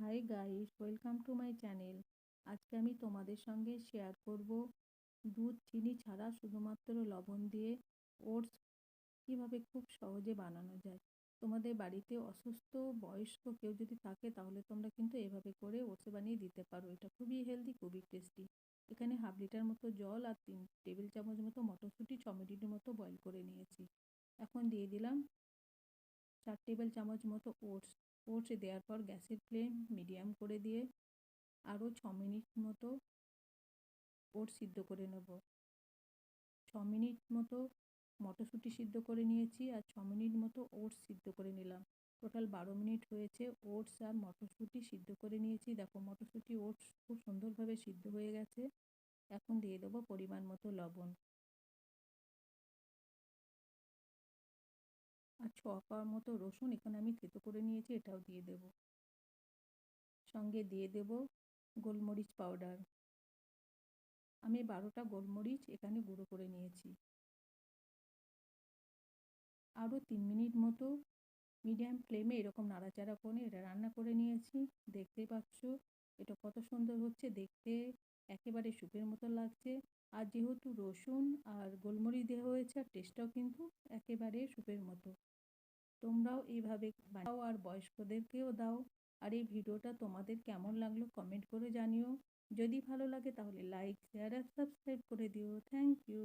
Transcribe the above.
Hi guys welcome to my channel আজকে আমি তোমাদের সঙ্গে শেয়ার করব দুধ, চিনি ছাড়া শুধুমাত্র লবণ দিয়ে ওটস কীভাবে খুব সহজে বানানো যায়। তোমাদের বাড়িতে অসুস্থ, বয়স্ক কেউ যদি থাকে তাহলে তোমরা কিন্তু এভাবে করে ওটস বানিয়ে দিতে পারো। এটা খুবই হেলদি খুবই টেস্টি এখানে হাফ লিটার মতো জল আর তিন টেবিল চামচ মতো মটরশুঁটি ছ মিনিটের মতো বয়েল করে নিয়েছি। এখন দিয়ে দিলাম চার টেবিল চামচ মতো ওটস ওটস দেওয়ার পর গ্যাসের ফ্লেম মিডিয়াম করে দিয়ে আরও ছ মিনিট মতো ওটস সিদ্ধ করে নেব। ছ মিনিট মতো মটরশুঁটি সিদ্ধ করে নিয়েছি আর ছ মিনিট মতো ওটস সিদ্ধ করে নিলাম। টোটাল বারো মিনিট হয়েছে ওটস আর মটরশুঁটি সিদ্ধ করে নিয়েছি। দেখো মটরশুঁটি ওটস খুব সুন্দরভাবে সিদ্ধ হয়ে গেছে। এখন দিয়ে দেবো পরিমাণ মতো লবণ। ছ পাওয়ার মতো রসুন এখানে আমি থেতো করে নিয়েছি, এটাও দিয়ে দেব। সঙ্গে দিয়ে দেব গোলমরিচ পাউডার। আমি বারোটা গোলমরিচ এখানে গুঁড়ো করে নিয়েছি। আরও তিন মিনিট মতো মিডিয়াম ফ্লেমে এরকম নাড়াচাড়া করে এটা রান্না করে নিয়েছি। দেখতে পাচ্ছ, এটা কত সুন্দর হচ্ছে, দেখতে একেবারে স্যুপের মতো লাগছে। আর যেহেতু রসুন আর গোলমরিচ দেওয়া হয়েছে, আর টেস্টটাও কিন্তু একেবারে স্যুপের মতো। তোমরাও এইভাবে বানাও আর বয়স্কদেরকেও দাও। আর এই ভিডিওটা তোমাদের কেমন লাগল কমেন্ট করে জানিও। যদি ভালো লাগে তাহলে লাইক শেয়ার আর সাবস্ক্রাইব করে দিও। Thank you